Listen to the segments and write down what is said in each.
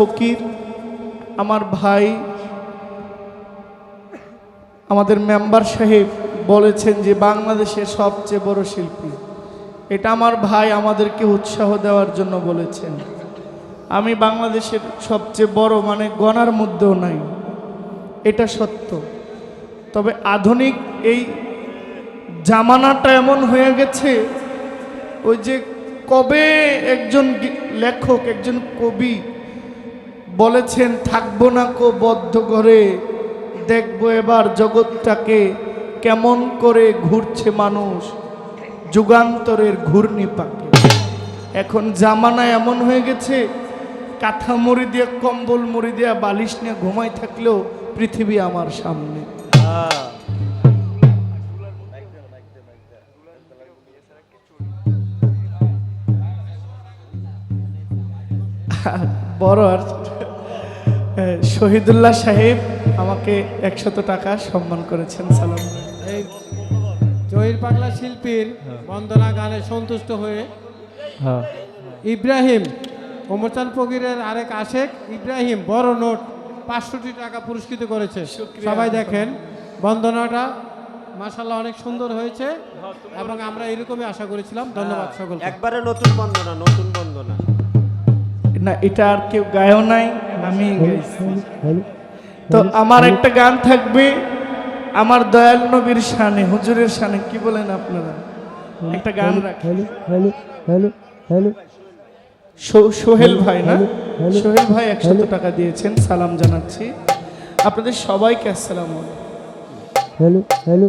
ফকির, আমার ভাই, আমাদের মেম্বার সাহেব বলেছেন যে বাংলাদেশের সবচেয়ে বড় শিল্পী। এটা আমার ভাই আমাদেরকে উৎসাহ দেওয়ার জন্য বলেছেন। আমি বাংলাদেশের সবচেয়ে বড় মানে গণার মধ্যেও নাই। এটা সত্য। তবে আধুনিক এই জামানাটা এমন হয়ে গেছে, ওই যে কবে একজন লেখক, একজন কবি বলেছেন, থাকব না কো বদ্ধ ঘরে। দেখব এবার জগৎটাকে কেমন করে ঘুরছে মানুষ। যুগান্তরের ঘূর্ণি পাকে এখন জামানা এমন হয়ে গেছে, কাঁথা মুড়ি দিয়ে, কম্বল মুড়ি দিয়ে, বালিশ নিয়ে ঘুমাই থাকলেও পৃথিবী আমার সামনে। বড় আর শহীদুল্লাহ সাহেব আমাকে একশত টাকা সম্মান করেছেন সালাম এই জহির পাগলা শিল্পীর বন্দনা গানে সন্তুষ্ট হয়ে ইব্রাহিম ওমরচান ফকিরের আরেক আশেক ইব্রাহিম বড় নোট পাঁচশোটি টাকা পুরস্কৃত করেছে। সবাই দেখেন বন্দনাটা মাসাল্লাহ অনেক সুন্দর হয়েছে এবং আমরা এরকমই আশা করেছিলাম। ধন্যবাদ সকল একবারে নতুন বন্দনা নতুন বন্দনা। না এটা আর কেউ গায়ও নাই। আমি গাইছি তো আমার একটা গান থাকবে আমার দয়াল নবীর শানে হুজুরের শানে কি বলেন আপনারা? একটা গান সোহেল ভাই না? সোহেল ভাই একশত টাকা দিয়েছেন সালাম জানাচ্ছি। আপনাদের সবাইকে আসসালাম হ্যালো হ্যালো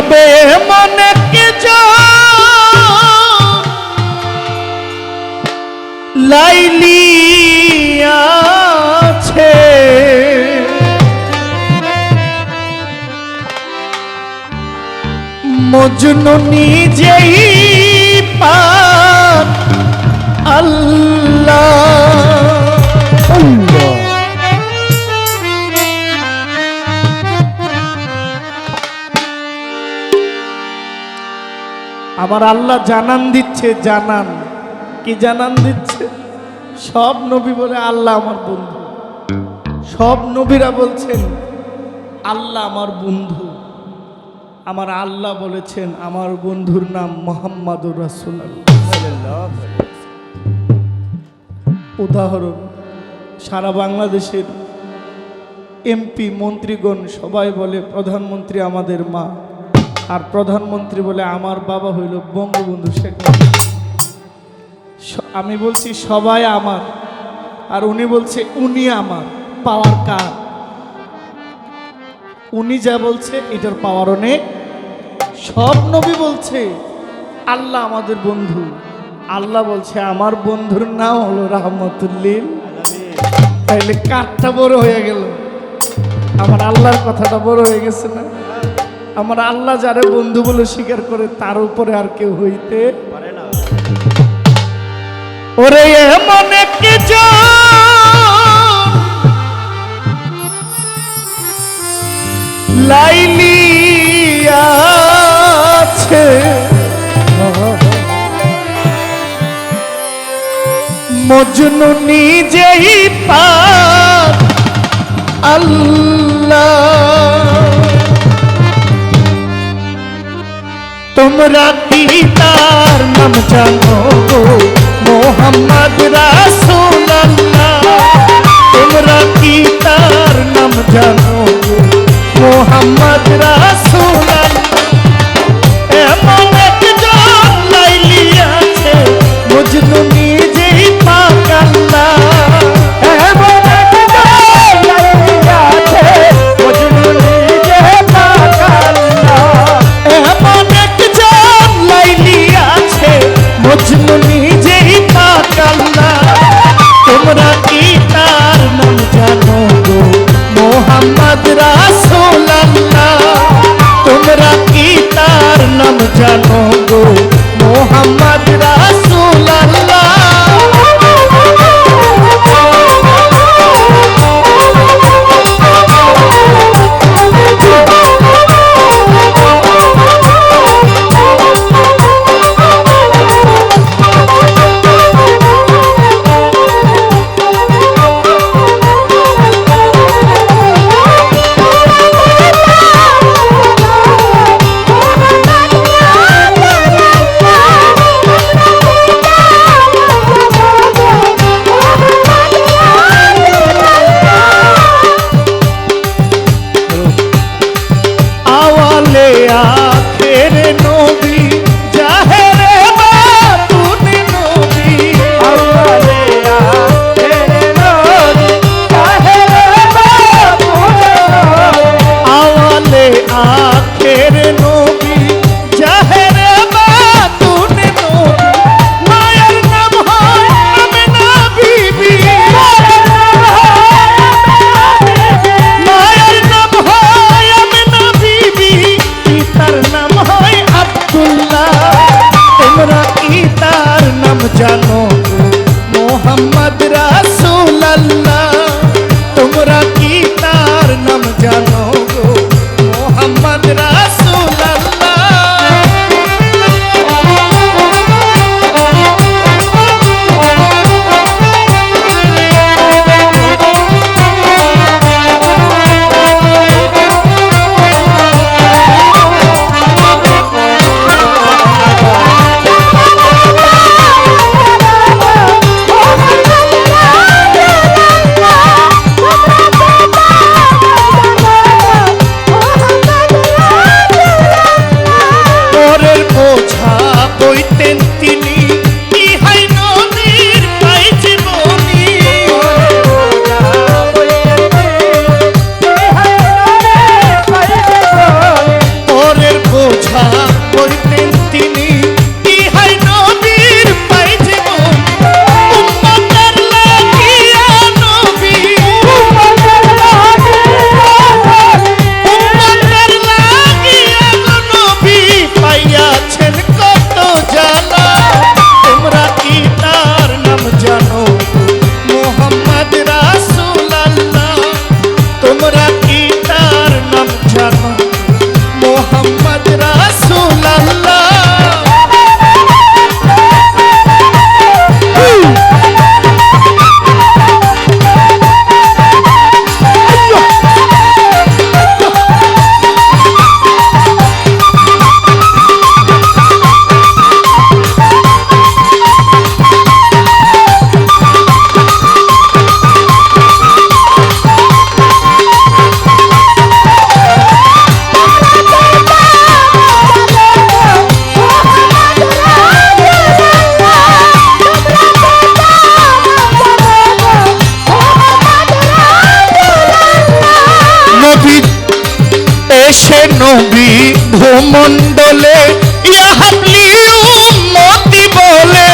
এইভাবে মনে কে লাইলি আছে। মজনু নিজেই পান আল্লাহ। আমার আল্লাহ জানান দিচ্ছে, জানান। কি জানান দিচ্ছে? সব নবী বলে, আল্লাহ আমার বন্ধু। সব নবীরা বলছেন, আল্লাহ আমার বন্ধু। আমার আল্লাহ বলেছেন, আমার বন্ধুর নাম মোহাম্মদুর রাসুল্লাহ উদাহরণ, সারা বাংলাদেশের এমপি, মন্ত্রীগণ সবাই বলে, প্রধানমন্ত্রী আমাদের মা। আর প্রধানমন্ত্রী বলে আমার বাবা হইল বঙ্গবন্ধু শেখ। আমি বলছি সবাই আমার, আর উনি বলছে উনি আমার, পাওয়ার কার? উনি যা বলছে, এটার পাওয়ার অনেক সব নবী বলছে, আল্লাহ আমাদের বন্ধু। আল্লাহ বলছে, আমার বন্ধুর নাম হলো রহমতুল্লিল। তাইলে কাঠটা বড় হয়ে গেল। আমার আল্লাহর কথাটা বড় হয়ে গেছে না? আমার আল্লাহ যারে বন্ধু বলে স্বীকার করে, তার উপরে আর কেউ হইতে পারে না। ওরে এমন কে লাইলি আছে। মজনু নিজেই পার আল্লাহ। তোমরা কি তোমরা কি তার নাম জানো? সে নবী ভূমণ্ডলে ইহাবলি উম্মতি বলে।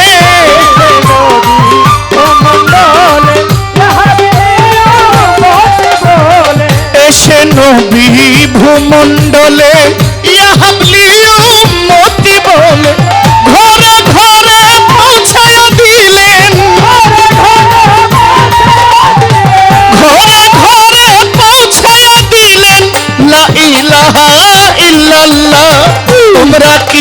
এসে নবী ভূমণ্ডলে ইহাবলি উম্মতি বলে।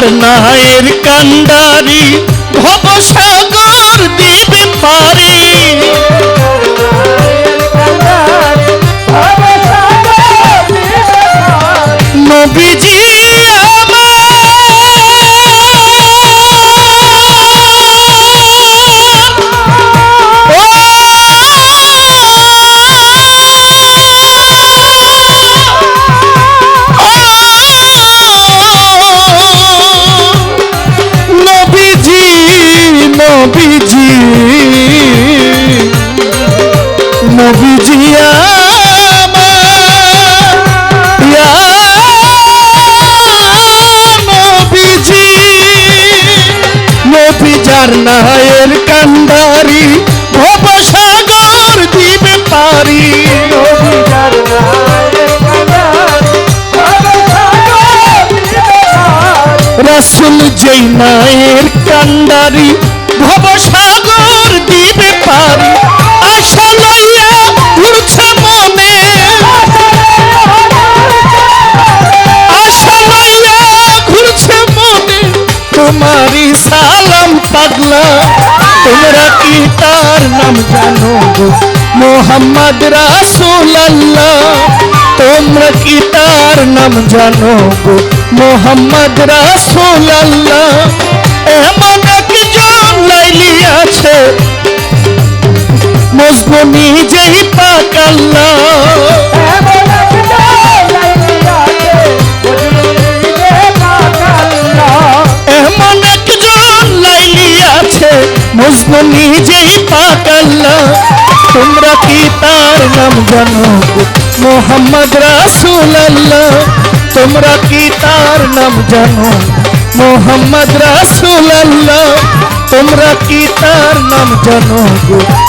আর নায়ের কান্ডারি ভবসা নবী যার নায়ের কান্দারি ভব সাগর দিবে পারি। রাসুল যেই নায়ের কান্ডারি ভব তোমারই সালাম পাগলা তোমরা কি তার নাম জানো গো মোহাম্মদ রাসুল আল্লাহ তোমরা কি তার নাম জানো গো মোহাম্মদ রাসুল আল্লাহ এমন একজন লাইলি আছে মজবু নিজেই পাক আল্লাহ আছে মজনু নিজেই পাক আল্লাহ তোমরা কি তার নাম জানো গো? মোহাম্মদ রাসুল আল্লাহ তোমরা কি তার নাম জানো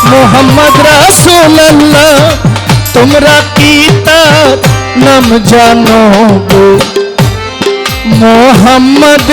মোহাম্মদ রাসুল আল্লাহ তোমরা কি তার নাম জানো গো মোহাম্মদ